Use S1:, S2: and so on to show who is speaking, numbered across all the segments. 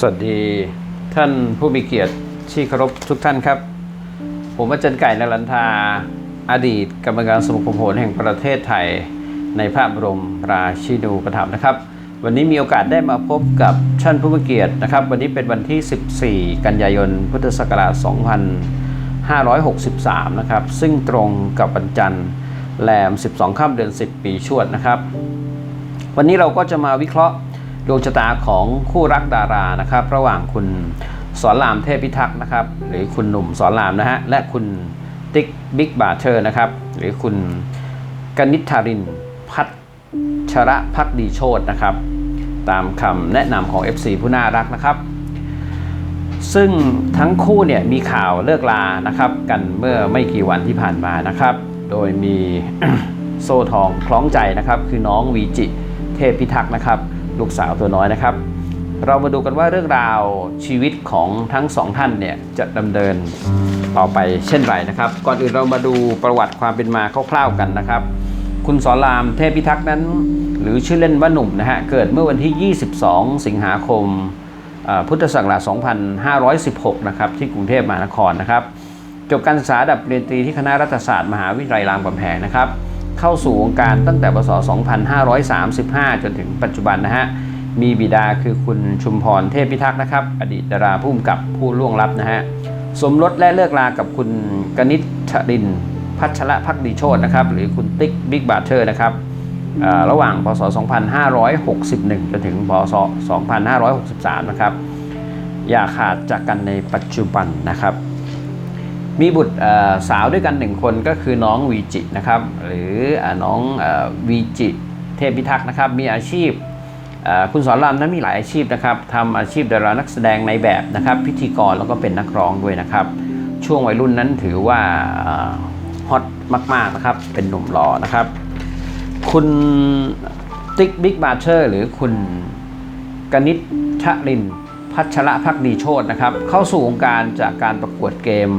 S1: สวัสดีท่านผู้มีเกียรติที่เคารพทุกท่านครับ ผมอาจารย์ไก่นรันทา อดีตกรรมการสมาคมโหรแห่งประเทศไทย ในพระบรมราชินูปถัมภ์นะครับ วันนี้มีโอกาสได้มาพบกับท่านผู้มีเกียรตินะครับ วันนี้เป็นวันที่ 14 กันยายนพุทธศักราช 2563 นะครับ ซึ่งตรงกับวันจันทร์แรม 12 ค่ำเดือน 10 ปีชวดนะครับ วันนี้เราก็จะมาวิเคราะห์ ดวงชะตาของคู่รักดารานะครับ ระหว่างคุณสอนรามเทพพิทักษ์นะครับ หรือคุณหนุ่มสอนรามนะฮะและคุณติ๊กบิ๊กบาเทอร์นะครับ หรือคุณกนิษฐารินพัชระพักดีโชตนะครับ ตามคำแนะนำของ FC ผู้น่ารักนะครับ ซึ่งทั้งคู่เนี่ยมีข่าวเลิกลานะครับ กันเมื่อไม่กี่วันที่ผ่านมานะครับ โดยมีโซ่ทองคล้องใจนะครับ คือน้องวีจิเทพพิทักษ์นะครับ ลูกสาวตัวน้อยนะครับ เรามาดูกันว่าเรื่องราวชีวิตของทั้งสองท่านเนี่ยจะดำเนินต่อไปเช่นไรนะครับ ก่อนอื่นเรามาดูประวัติความเป็นมาคร่าวๆกันนะครับ คุณสอนรามเทพพิทักษ์นั้น หรือชื่อเล่นว่าหนุ่มนะฮะเกิดเมื่อวันที่ 22 สิงหาคมพุทธศักราช 2516 นะครับที่กรุงเทพมหานครนะครับจบการศึกษาดับเรียนตรีที่คณะรัฐศาสตร์มหาวิทยาลัยรามคำแหงนะครับ เข้าสู่วงการตั้งแต่พศ 2535 จนถึงปัจจุบันนะฮะ มีบิดาคือคุณชุมพรเทพพิทักษ์นะครับ อดีตดาราผู้กำกับผู้ล่วงลับนะฮะ สมรสและเลิกลากับคุณกนิษฐริน พัชระพักดีโชตนะครับ หรือคุณติ๊กบิ๊กบาเทอร์นะครับระหว่างพศ 2561 จนถึงพศ 2563 นะครับ อย่าขาดจากกันในปัจจุบันนะครับ มีบุตรสาวด้วยกันหนึ่งคนก็คือน้องวีจินะครับหรือน้องวีจิเทพพิทักษ์นะครับมีอาชีพคุณสอนรามนั้นมีหลายอาชีพนะครับทำอาชีพดารานักแสดงในแบบนะครับพิธีกรแล้วก็เป็นนักร้องด้วยนะครับ ช่วงวัยรุ่นนั้นถือว่าเอ่อฮอตมากๆนะครับเป็นหนุ่มหล่อนะครับ คุณติ๊กบิ๊กบาเชอร์หรือคุณกนิษฐรินพัชระพักดีโชตนะครับเข้าสู่วงการจากการประกวดเกม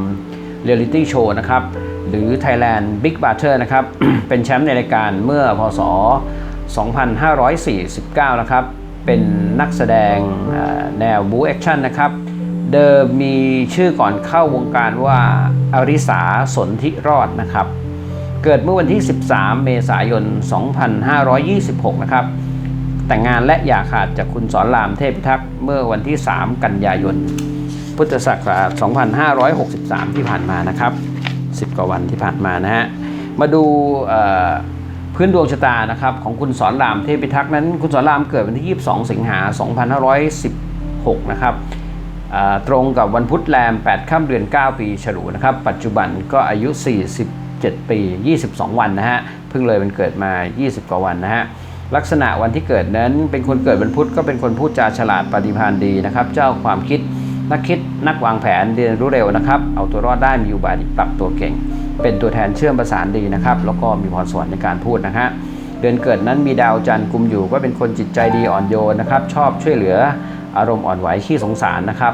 S1: เรียลิตี้โชว์นะครับ หรือ Thailand Big b a t t e r นะครับ เป็นแชมป์ในรายการเมื่อพศ 2549 นะครับ เป็นนักแสดงแนวบูแอคชั่นนะครับ เดิมมีชื่อก่อนเข้าวงการว่าอริสาสนธิรอดนะครับ เกิดเมื่อวันที่ 13 เมษายน 2526 นะครับแต่งงานและหย่าขาดจากคุณสอนรามเทพพิทักษ์เมื่อวันที่ 3 กันยายน พุทธศักราช 2563 ที่ผ่านมานะครับ 10 กว่าวันที่ผ่านมานะฮะ มาดูพื้นดวงชะตานะครับของคุณสอนรามเทพพิทักษ์นั้น คุณสอนรามเกิดวันที่ 22 สิงหา 2516 นะครับตรงกับวันพุธแรม 8 ค่ำเดือน 9 ปีฉลูนะครับ ปัจจุบันก็อายุ 47 ปี 22 วันนะฮะ เพิ่งเลยมันเกิดมา 20 กว่าวันนะฮะ ลักษณะวันที่เกิดนั้นเป็นคนเกิดวันพุธก็เป็นคนพูดจาฉลาดปฏิภาณดีนะครับ เจ้าความคิดนักคิด นักวางแผนเรียนรู้เร็วนะครับ เอาตัวรอดได้มีอุบายปรับตัวเก่ง เป็นตัวแทนเชื่อมประสานดีนะครับ แล้วก็มีพรสวรรค์ในการพูดนะฮะเดือนเกิดนั้นมีดาวจันทร์กุมอยู่ก็เป็นคนจิตใจดีอ่อนโยนนะครับ ชอบช่วยเหลืออารมณ์อ่อนไหวขี้สงสารนะครับ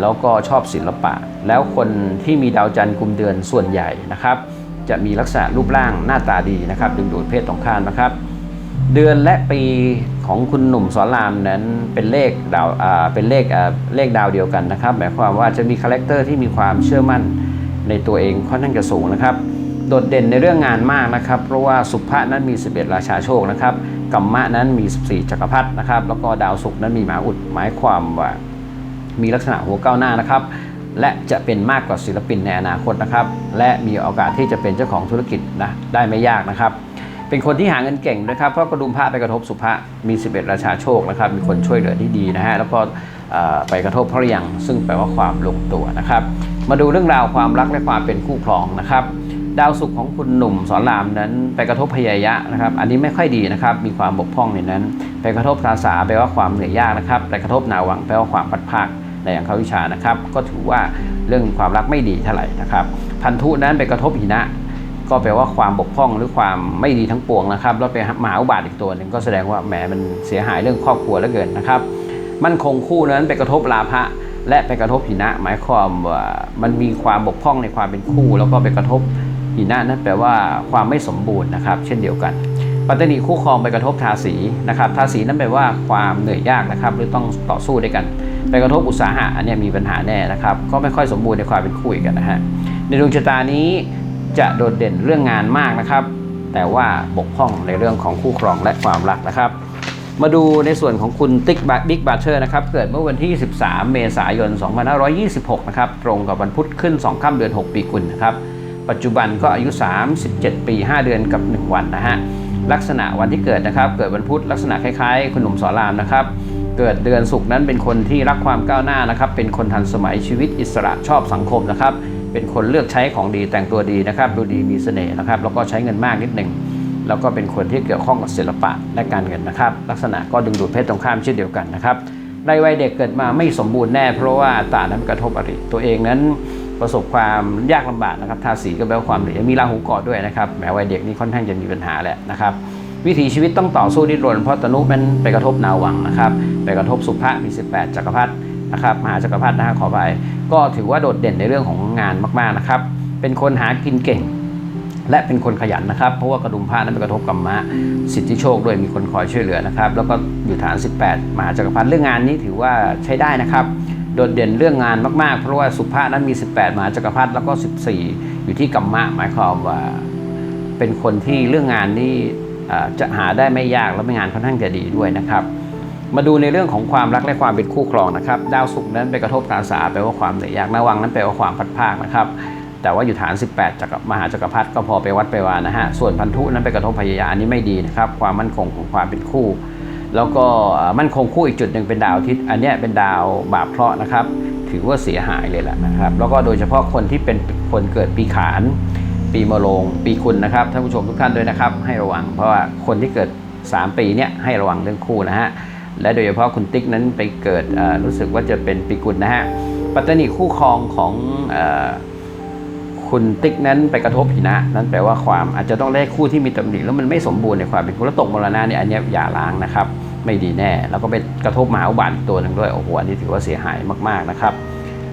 S1: แล้วก็ชอบศิลปะ แล้วคนที่มีดาวจันทร์กุมเดือนส่วนใหญ่นะครับ จะมีลักษณะรูปร่างหน้าตาดีนะครับ ดึงดูดเพศตรงข้ามนะครับ เดือนและปีของคุณหนุ่มสอนรามนั้นเป็นเลขดาวอ่าเป็นเลขอ่าเลขดาวเดียวกันนะครับ หมายความว่าจะมีคาแรคเตอร์ที่มีความเชื่อมั่นในตัวเองค่อนข้างจะสูงนะครับ โดดเด่นในเรื่องงานมากนะครับ เพราะว่าสุภะนั้นมี 11 ราชาโชคนะครับกัมมะนั้นมี 14 จักรพรรดินะครับ แล้วก็ดาวศุกร์นั้นมีหมาอุดหมายความว่ามีลักษณะหัวก้าวหน้านะครับ และจะเป็นมากกว่าศิลปินในอนาคตนะครับ และมีโอกาสที่จะเป็นเจ้าของธุรกิจนะได้ไม่ยากนะครับ เป็นคนที่หาเงินเก่งนะครับเพราะกระดุมพระไปกระทบสุภะมี 11 ราชาโชคนะครับมีคนช่วยเหลือที่ดีนะฮะแล้วก็เอ่อไปกระทบพระยังซึ่งแปลว่าความลงตัวนะครับ มาดูเรื่องราวความรักและความเป็นคู่ครองนะครับดาวศุกร์ของคุณหนุ่มสอนรามนั้น ไปกระทบพยายะนะครับ อันนี้ไม่ค่อยดีนะครับ มีความบกพร่องในนั้น ไปกระทบภาษาแปลว่าความเหนื่อยยากนะครับ ไปกระทบนาวังแปลว่าความพัดภาคในอย่างเขาวิชานะครับ ก็ถือว่าเรื่องความรักไม่ดีเท่าไหร่นะครับ พันธุนั้นไปกระทบหินะ ก็แปลว่าความบกพร่องหรือความไม่ดีทั้งปวงนะครับแล้วไปมหาอุบาทอีกตัวหนึ่งก็แสดงว่าแหมมันเสียหายเรื่องครอบครัวเหลือเกินนะครับ มั่นคงคู่นั้นไปกระทบลาภะและไปกระทบหินะ หมายความว่ามันมีความบกพร่องในความเป็นคู่ แล้วก็ไปกระทบหินะนั่นแปลว่าความไม่สมบูรณ์นะครับ เช่นเดียวกัน ปัตตนีคู่ครองไปกระทบทาสีนะครับทาสีนั้นแปลว่าความเหนื่อยยากนะครับ หรือต้องต่อสู้ด้วยกัน ไปกระทบอุตสาหะอันนี้มีปัญหาแน่นะครับ ก็ไม่ค่อยสมบูรณ์ในความเป็นคู่อีกกันนะฮะในดวงชะตานี้ จะโดดเด่นเรื่องงานมากนะครับ แต่ว่าบกพร่องในเรื่องของคู่ครองและความรักนะครับ มาดูในส่วนของคุณติ๊กบิ๊กบัตเชอร์นะครับเกิดเมื่อวันที่ 13 เมษายน 2526 นะครับตรงกับวันพุธขึ้น 2 ค่ำเดือน 6 ปีกุลนะครับปัจจุบันก็อายุ 37 ปี 5 เดือนกับ 1 วันนะฮะลักษณะวันที่เกิดนะครับ เกิดวันพุธลักษณะคล้ายๆ คุณหนุ่มสอนรามนะครับ เกิดเดือนศุกร์นั้นเป็นคนที่รักความก้าวหน้านะครับ เป็นคนทันสมัยชีวิตอิสระชอบสังคมนะครับ เป็นคนเลือกใช้ของดีแต่งตัวดีนะครับ ดูดีมีเสน่ห์นะครับ แล้วก็ใช้เงินมากนิดหนึ่งแล้วก็เป็นคนที่เกี่ยวข้องกับศิลปะและการเงินนะครับ ลักษณะก็ดึงดูดเพศตรงข้ามเช่นเดียวกันนะครับในวัยเด็กเกิดมาไม่สมบูรณ์แน่ เพราะว่าตานั้นกระทบอริตัวเองนั้นประสบความยากลำบากนะครับทาสีก็แปลว่าความเหนื่อยมีราหูเกาะด้วยนะครับแหมวัยเด็กนี่ค่อนข้างจะมีปัญหาแหละนะครับ วิถีชีวิตต้องต่อสู้ดิ้นรนเพราะตนุมันไปกระทบนาวังนะครับ ไปกระทบสุภะมี 18 จักรพรรดิ นะครับมหาจักรพรรดินะขอไปก็ถือว่าโดดเด่นในเรื่องของงานมากๆนะครับ เป็นคนหากินเก่ง และเป็นคนขยันนะครับ เพราะว่ากระดุมผ้านั้นไปกระทบกับมะสิทธิโชคด้วยมีคนคอยช่วยเหลือนะครับ แล้วก็อยู่ฐาน 18 มหาจักรพรรดิเรื่องงานนี้ถือว่าใช้ได้นะครับโดดเด่นเรื่องงานมากๆ เพราะว่าสุภานั้นมี 18มหาจักรพรรดิแล้วก็ 14 อยู่ที่กัมมะ หมายความว่า เป็นคนที่เรื่องงานนี่จะหาได้ไม่ยากและไม่งานค่อนข้างจะดีด้วยนะครับ มาดูในเรื่องของความรักและความเป็นคู่ครองนะครับ ดาวศุกร์นั้นไปกระทบกาสาแปลว่าความเหนื่อยยากนาวังนั้นแปลว่าความพัดภาคนะครับแต่ว่าอยู่ฐาน 18จักรมหาจักรพรรดิก็พอไปวัดไปวานะฮะ ส่วนพันธุนั้นไปกระทบพยายาอันนี้ไม่ดีนะครับ ความมั่นคงของความเป็นคู่ แล้วก็มั่นคงคู่อีกจุดหนึ่งเป็นดาวอาทิตย์อันนี้เป็นดาวบาปเคราะห์นะครับ ถือว่าเสียหายเลยแหละนะครับ แล้วก็โดยเฉพาะคนที่เป็นคนเกิดปีขาน ปีมะโรงปีคุณนะครับท่านผู้ชมทุกท่านด้วยนะครับ ให้ระวังเพราะว่าคนที่เกิด 3 ปีเนี่ยให้ระวังเรื่องคู่นะฮะ และโดยเฉพาะคุณติ๊กนั้นไปเกิดรู้สึกว่าจะเป็นปีกุลนะฮะปัตตานีคู่ครองของอคุณติ๊กนั้นไปกระทบหินะนั่นแปลว่าความอาจจะต้องได้คู่ที่มีตำหนิแล้วมันไม่สมบูรณ์ในความเป็นคู่แล้วตกมรณะเนี่ยอันนี้อย่าล้างนะครับ ไม่ดีแน่ แล้วก็ไปกระทบมหาอุบาทอีกตัวหนึ่งด้วยโอ้โหอันนี้ถือว่าเสียหายมากๆนะครับ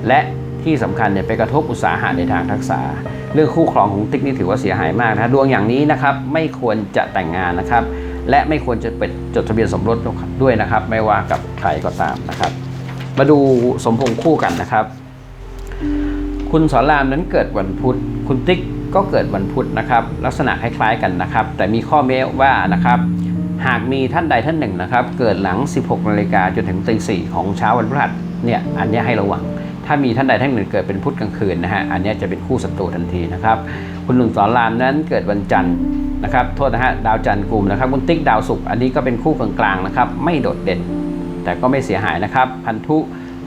S1: และที่สำคัญเนี่ยไปกระทบอุตสาหะในทางทักษะ เรื่องคู่ครองของติ๊กนี่ถือว่าเสียหายมากนะดวงอย่างนี้นะครับไม่ควรจะแต่งงานนะครับ และไม่ควรจะเป็นจดทะเบียนสมรสด้วยนะครับ ไม่ว่ากับใครก็ตามนะครับ มาดูสมพงษ์คู่กันนะครับ คุณสอนรามนั้นเกิดวันพุธ คุณติ๊กก็เกิดวันพุธนะครับ ลักษณะคล้ายๆกันนะครับ แต่มีข้อแม้ว่านะครับ หากมีท่านใดท่านหนึ่งนะครับ เกิดหลัง 16นาฬิกาจนถึงตีสี่ของเช้าวันพฤหัสเนี่ยอันนี้ให้ระวัง ถ้ามีท่านใดท่านหนึ่งเกิดเป็นพุธกลางคืนนะฮะอันนี้จะเป็นคู่ศัตรูทันทีนะครับ คุณหนุ่มสอนรามนั้นเกิดวันจันทร์ นะครับโทษนะฮะดาวจันทร์กลุ่มนะครับคุณติ๊กดาวศุกร์อันนี้ก็เป็นคู่กลางๆนะครับไม่โดดเด่น แต่ก็ไม่เสียหายนะครับ พันธุ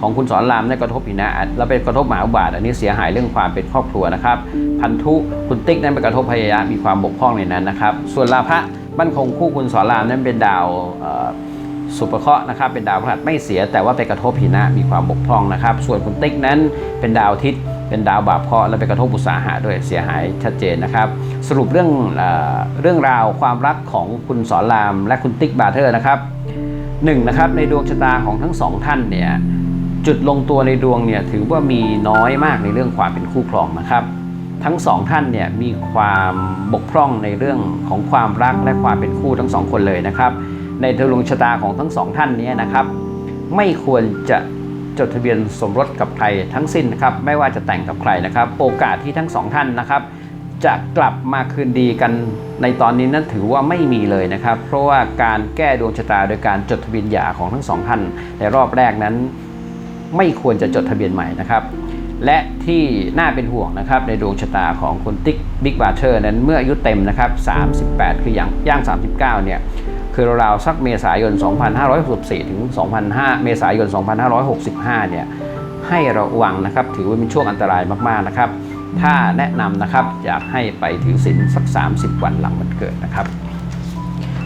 S1: ของคุณสอนรามเนี่ยกระทบหินะแล้วไปกระทบหมาอุบาท อันนี้เสียหายเรื่องความเป็นครอบครัวนะครับ พันธุคุณติ๊กนั้นไปกระทบพยายามมีความบกพร่องในนั้นนะครับ ส่วนลาภะมั่นคงคู่คุณสอนรามนั้นเป็นดาวเอ่อ สุภเคราะห์นะครับเป็นดาวพฤหัสไม่เสีย แต่ว่าไปกระทบหินะมีความบกพร่องนะครับ ส่วนคุณติ๊กนั้นเป็นดาวอาทิตย์เป็นดาวบาปเคราะห์และไปกระทบอุตสาหะด้วยเสียหายชัดเจนนะครับ สรุปเรื่องเอเรื่องราวความรักของคุณสอนราม และคุณติ๊กบาเทอร์นะครับหนึ่งนะครับในดวงชะตาของทั้งสองท่านเนี่ยจุดลงตัวในดวงเนี่ยถือว่ามีน้อยมากในเรื่องความเป็นคู่ครองนะครับ ทั้งสองท่านเนี่ยมีความบกพร่องในเรื่องของความรักและความเป็นคู่ทั้งสองคนเลยนะครับ ในดวงชะตาของทั้งสองท่านนี้นะครับ ไม่ควรจะจดทะเบียนสมรสกับใครทั้งสิ้นนะครับ ไม่ว่าจะแต่งกับใครนะครับ โอกาสที่ทั้งสองท่านนะครับ จะกลับมาคืนดีกันในตอนนี้นั้นถือว่าไม่มีเลยนะครับ เพราะว่าการแก้ดวงชะตาโดยการจดทะเบียนหย่าของทั้งสองท่านในรอบแรกนั้น ไม่ควรจะจดทะเบียนใหม่นะครับ และที่น่าเป็นห่วงนะครับในดวงชะตาของคุณติ๊กบิ๊กบาเทอร์นั้นเมื่ออายุเต็มนะครับ38 คืออย่างย่าง 39 เนี่ย คือราวๆสักเมษายน 2564 ถึง25เมษายน 2565 เนี่ยให้ระวังนะครับ ถือว่าเป็นช่วงอันตรายมากๆนะครับ ถ้าแนะนำนะครับอยากให้ไปถือศีลสัก 30 วันหลังวันเกิดนะครับ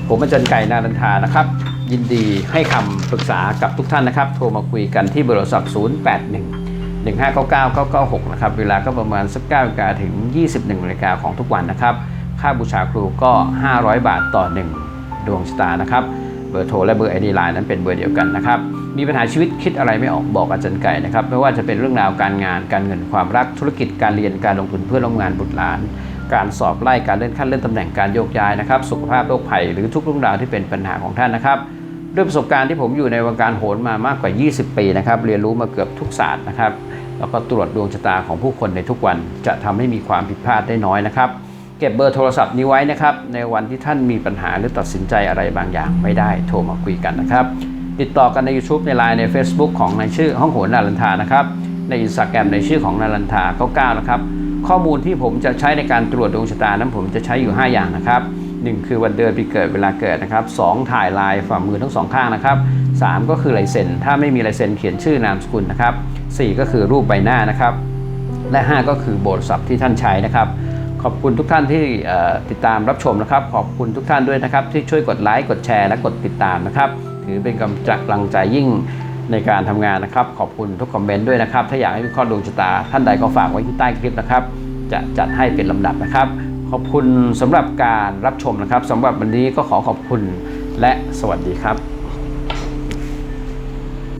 S1: ผมอาจารย์ไก่นารันทานะครับ ยินดีให้คำปรึกษากับทุกท่านนะครับ โทรมาคุยกันที่เบอร์โทรศัพท์ 081 1599 996 นะครับ เวลาก็ประมาณสัก9นาฬิกาถึง 21นาฬิกาของทุกวันนะครับ ค่าบูชาครูก็ 500 บาทต่อ 1 ดวงชะตานะครับ เบอร์โทรและเบอร์ไอดีไลน์นั้นเป็นเบอร์เดียวกันนะครับ มีปัญหาชีวิตคิดอะไรไม่ออกบอกอาจารย์ไก่นะครับ ไม่ว่าจะเป็นเรื่องราวการงาน การเงินความรักธุรกิจการเรียนการลงทุนเพื่อร่วมงานบุตรหลาน การสอบไล่การเลื่อนขั้นเลื่อนตำแหน่งการโยกย้ายนะครับ สุขภาพโรคภัยหรือทุกเรื่องราวที่เป็นปัญหาของท่านนะครับด้วยประสบการณ์ที่ผมอยู่ในวงการโหนมามากกว่า 20 ปีนะครับเรียนรู้มาเกือบทุกศาสตร์นะครับแล้วก็ตรวจดวงชะตาของผู้คนในทุกวันจะทำให้มีความผิดพลาดได้น้อยนะครับ เก็บเบอร์โทรศัพท์นี้ไว้นะครับ ในวันที่ท่านมีปัญหาหรือตัดสินใจอะไรบางอย่างไม่ได้โทรมาคุยกันนะครับ ติดต่อกันใน YouTube ใน Line ใน Facebook ของในชื่อห้องโหนนารันทานะครับ ใน Instagram ในชื่อของนารันทา99นะครับ ข้อมูลที่ผมจะใช้ในการตรวจดวงชะตานั้นผมจะใช้อยู่ 5 อย่างนะครับ 1 คือวันเดือนปีเกิดเวลาเกิดนะครับ 2 ถ่ายลายฝ่ามือทั้งสองข้างนะครับ 3 ก็คือลายเซ็นถ้าไม่มีลายเซ็นเขียนชื่อนามสกุลนะครับ 4 ก็คือรูปใบหน้านะครับ และ 5 ก็คือโบทศัพท์ที่ท่านใช้นะครับ ขอบคุณทุกท่านที่ติดตามรับชมนะครับ ขอบคุณทุกท่านด้วยนะครับ ที่ช่วยกดไลค์กดแชร์และกดติดตามนะครับ ถือเป็นกำลังใจยิ่งในการทำงานนะครับ ขอบคุณทุกคอมเมนต์ด้วยนะครับ ถ้าอยากให้วิเคราะห์ดวงชะตา ท่านใดก็ฝากไว้ที่ใต้คลิปนะครับ จะจัดให้เป็นลำดับนะครับ ขอบคุณสำหรับการรับชมนะครับสำหรับวันนี้ก็ขอขอบคุณและสวัสดีครับ